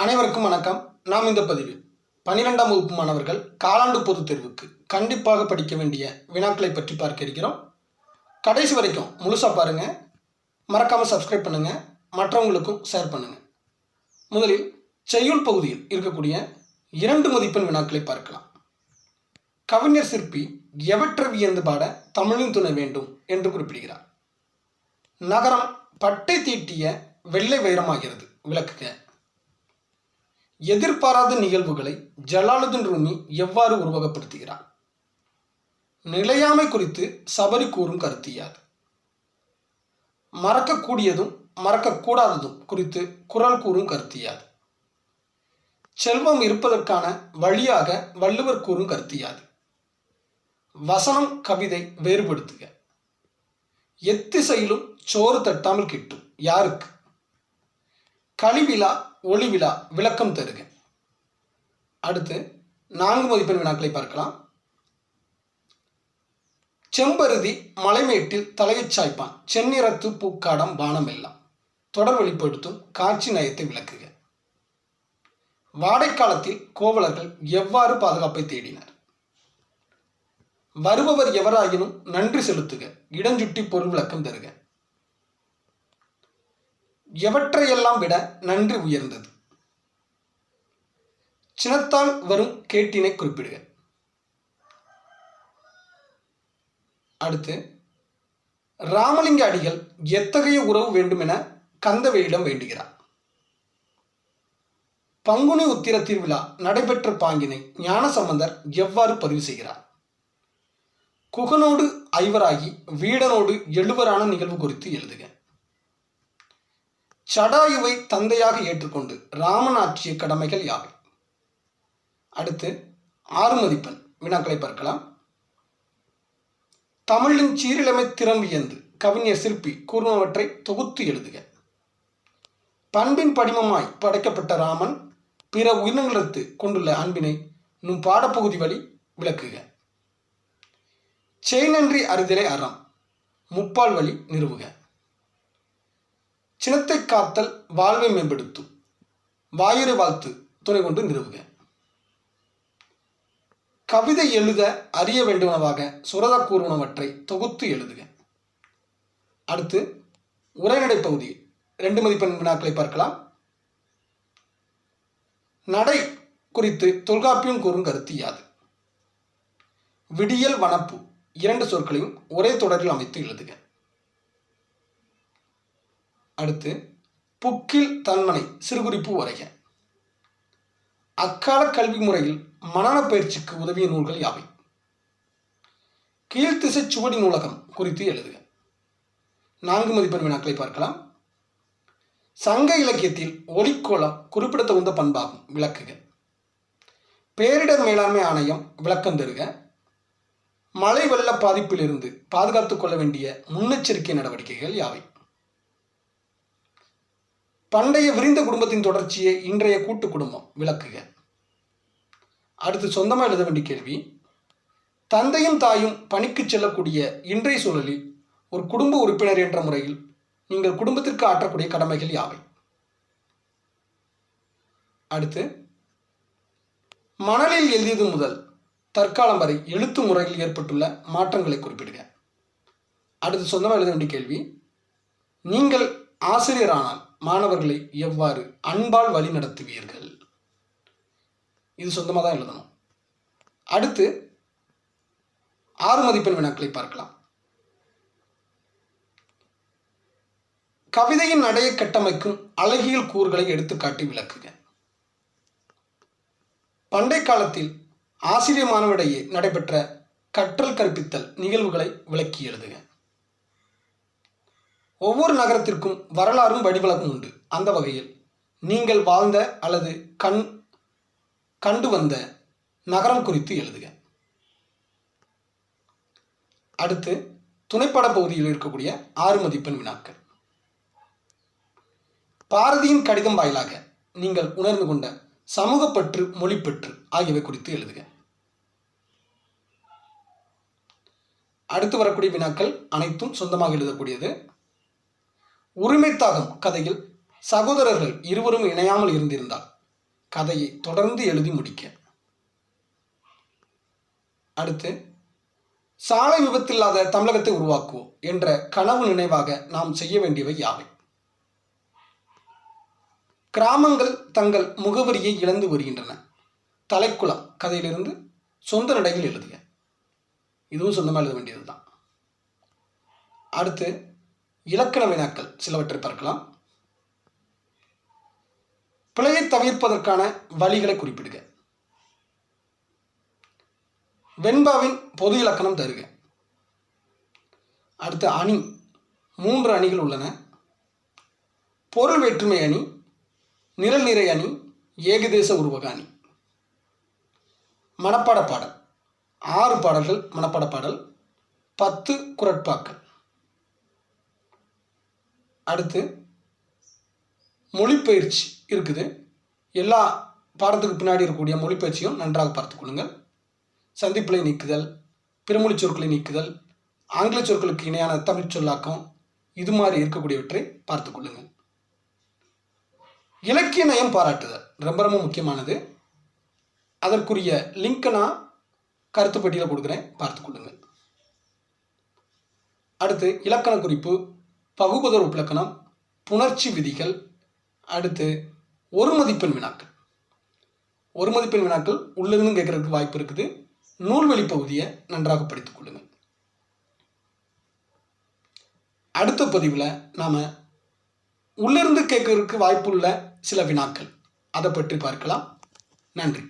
அனைவருக்கும் வணக்கம். நாம் இந்த பதிவில் பன்னிரெண்டாம் வகுப்பு மாணவர்கள் காலாண்டு பொதுத் தேர்வுக்கு கண்டிப்பாக படிக்க வேண்டிய வினாக்களை பற்றி பார்க்க இருக்கிறோம். கடைசி வரைக்கும் முழுசாக பாருங்கள் மறக்காமல் சப்ஸ்கிரைப் பண்ணுங்கள் மற்றவங்களுக்கும் ஷேர் பண்ணுங்கள் முதலில் செய்யுள் பகுதியில் இருக்கக்கூடிய இரண்டு மதிப்பெண் வினாக்களை பார்க்கலாம். கவிஞர் சிற்பி எவற்றை வியந்து பாட தமிழின் துணை வேண்டும் என்று குறிப்பிடுகிறார். நகரம் பட்டை தீட்டிய வெள்ளை வைரமாகிறது. விளக்குக. எதிர்பாராத நிகழ்வுகளை ஜலாலுதீன் ரூமி எவ்வாறு உருவகப்படுத்துகிறார்? நிலையாமை குறித்து சபரி கூறும் கருத்து யாது? மறக்கக்கூடியதும் மறக்கக்கூடாததும் குறித்து குரல் கூறும் கருத்து யாது? செல்வம் இருப்பதற்கான வழியாக வள்ளுவர் கூறும் கருத்து யாது? வசனம் கவிதை வேறுபடுத்துக. எத்திசையிலும் சோறு தட்டாமல் கிட்டும். யாருக்கு? கழிவிழா ஒளி விழா விளக்கம் தருக. அடுத்து நான்கு மதிப்பெண் வினாக்களை பார்க்கலாம். செம்பருதி மலைமேட்டில் தலையைச் சாய்ப்பான். செந்நிறத்து பூக்காடம் வானம் எல்லாம். தொடர் வெளிப்படுத்தும் காட்சி நயத்தை விளக்குக. வாடைக்காலத்தில் கோவலர்கள் எவ்வாறு பாதுகாப்பை தேடினர்? வருபவர் எவராயினும் நன்றி செலுத்துக. இடஞ்சுட்டி பொருள் விளக்கம் தருக. எவற்றையெல்லாம் விட நன்றி உயர்ந்தது? சினத்தால் வரும் கேட்டினை குறிப்பிடுக. அடுத்து ராமலிங்க அடிகள் எத்தகைய உறவு வேண்டுமென கந்தவையிடம் வேண்டுகிறார். பங்குனி உத்திர திருவிழா நடைபெற்ற பாங்கினை ஞானசம்பந்தர் எவ்வாறு பதிவு செய்கிறார்? குகனோடு ஐவராகி வீடனோடு எழுவரான நிகழ்வு குறித்து எழுதுக. சடாயுவை தந்தையாக ஏற்றுக்கொண்டு ராமன் ஆற்றிய கடமைகள் யாவை? அடுத்து ஆறு மதிப்பெண் வினாக்களை பார்க்கலாம். தமிழின் சீரிழமை திறம் வியந்து கவிஞர் சிற்பி கூறுமவற்றை தொகுத்து எழுதுக. பண்பின் படிமமாய் படைக்கப்பட்ட ராமன் பிற உயிரினங்களுக்கு கொண்டுள்ள அன்பினை நும் பாடப்பகுதி வழி விளக்குக. செய்நன்றி அறிதலை அறம் முப்பால் வழி நிறுவுக. சினத்தை காத்தல் வாழ்வை மேம்படுத்தும். வாயுரை வாழ்த்து துணை கொண்டு நிறுவுக. கவிதை எழுத அறிய வேண்டுவனவாக சுரத கூறுவனவற்றை தொகுத்து எழுதுக. அடுத்து உரைநடை பகுதி. ரெண்டு மதிப்பெண் வினாக்களை பார்க்கலாம். நடை குறித்து தொல்காப்பியம் கூறும் கருத்து யாது? விடியல் வனப்பு. இரண்டு சொற்களையும் ஒரே தொடரில் அமைத்து எழுதுக. அடுத்து புக்கில் தன்மனை சிறுகுறிப்பு வரைக அக்கால கல்வி முறையில் மனன பயிற்சிக்கு உதவிய நூல்கள் யாவை? கீழ்த்திசை சுவடி நூலகம் குறித்து எழுதுக. நான்கு மதிப்பெண் வினாக்களை பார்க்கலாம். சங்க இலக்கியத்தில் ஒளிக்கோளம் குறிப்பிடத்தகுந்த பண்பாகும் விளக்குக. பேரிடர் மேலாண்மை ஆணையம் விளக்கம் தருக. மழை வெள்ள பாதிப்பிலிருந்து பாதுகாத்துக் கொள்ள வேண்டிய முன்னெச்சரிக்கை நடவடிக்கைகள் யாவை? பண்டைய விரிந்த குடும்பத்தின் தொடர்ச்சியை இன்றைய கூட்டு குடும்பம் விளக்குக. அடுத்து சொந்தமாக எழுத வேண்டிய கேள்வி. தந்தையும் தாயும் பணிக்கு செல்லக்கூடிய இன்றைய சூழலில் ஒரு குடும்ப உறுப்பினர் என்ற முறையில் நீங்கள் குடும்பத்திற்கு ஆற்றக்கூடிய கடமைகள் யாவை? அடுத்து மணலில் எழுதியது முதல் தற்காலம் வரை எழுத்து முறையில் ஏற்பட்டுள்ள மாற்றங்களை குறிப்பிடுக. அடுத்து சொந்தமாக எழுத வேண்டிய கேள்வி. நீங்கள் ஆசிரியரானால் மாணவர்களை எவ்வாறு அன்பால் வழி நடத்துவீர்கள்? இது சொந்தமாக தான் எழுதணும். அடுத்து ஆறு மதிப்பெண் வினாக்களை பார்க்கலாம். கவிதையின் நடையை கட்டமைக்கும் அழகியல் கூறுகளை எடுத்துக்காட்டி விளக்குக. பண்டை காலத்தில் ஆசிரிய மாணவரிடையே நடைபெற்ற கற்றல் கற்பித்தல் நிகழ்வுகளை விளக்கி எழுதுக. ஒவ்வொரு நகரத்திற்கும் வரலாறும் வடிவழகும் உண்டு. அந்த வகையில் நீங்கள் வாழ்ந்த அல்லது கண் கண்டு வந்த நகரம் குறித்து எழுதுக. அடுத்து துணைப்பட பகுதியில் இருக்கக்கூடிய ஆறு மதிப்பெண் வினாக்கள். பாரதியின் கடிதம் வாயிலாக நீங்கள் உணர்ந்து கொண்ட சமூகப்பற்று மொழிப்பற்று ஆகியவை குறித்து எழுதுக. அடுத்து வரக்கூடிய வினாக்கள் அனைத்தும் சொந்தமாக எழுதக்கூடியது உரிமைத்தாகம் கதையில் சகோதரர்கள் இருவரும் இணையாமல் இருந்திருந்தால் கதையை தொடர்ந்து எழுதி முடிக்க. அடுத்து சாலை விபத்தில்லாத தமிழகத்தை உருவாக்குவோம் என்ற கனவு நினைவாக நாம் செய்ய வேண்டியவை யாவை? கிராமங்கள் தங்கள் முகவரியை இழந்து வருகின்றன. தலைக்குளம் கதையிலிருந்து சொந்த நடையில் எழுதுக. இதுவும் சொந்தமாக எழுத வேண்டியதுதான். அடுத்து இலக்கண வினாக்கள் சிலவற்றை பார்க்கலாம். பிழையை தவிர்ப்பதற்கான வழிகளை குறிப்பிடுக. வெண்பாவின் பொது இலக்கணம் தருக. அடுத்த அணி. மூன்று அணிகள் உள்ளன. பொருள் வேற்றுமை அணி நிரல் நிறை அணி ஏகதேச உருவக அணி. மனப்பாட பாடல். ஆறு பாடல்கள் மனப்பாட பாடல். பத்து குரட்பாக்கள். அடுத்து மொழிப்பயிற்சி இருக்குது. எல்லா பாடத்துக்கு பின்னாடி இருக்கக்கூடிய மொழிப்பயிற்சியும் நன்றாக பார்த்துக் கொள்ளுங்கள். சந்திப்பிலை நீக்குதல் பிறமொழி சொற்களை நீக்குதல் ஆங்கில சொற்களுக்கு இணையான தமிழ் சொல்லாக்கம் இது மாதிரி இருக்கக்கூடியவற்றை பார்த்துக் கொள்ளுங்கள். இலக்கிய நயம் பாராட்டுதல் ரொம்ப ரொம்ப முக்கியமானது. அதற்குரிய லிங்க்கை நான் கருத்து பட்டியலில் கொடுக்குறேன் பார்த்துக் கொள்ளுங்கள். அடுத்து இலக்கண குறிப்பு பகுபதர் உப்பிலக்கணம் புணர்ச்சி விதிகள் அடுத்து ஒரு மதிப்பெண் வினாக்கள். ஒரு மதிப்பெண் வினாக்கள் உள்ளிருந்து கேட்கறதுக்கு வாய்ப்பு இருக்குது. நூல்வெளி பகுதியை நன்றாக படித்துக் கொள்ளுங்கள். அடுத்த பதிவில் நாம் உள்ளிருந்து கேட்கறதுக்கு வாய்ப்புள்ள சில வினாக்கள். அதை பற்றி பார்க்கலாம். நன்றி.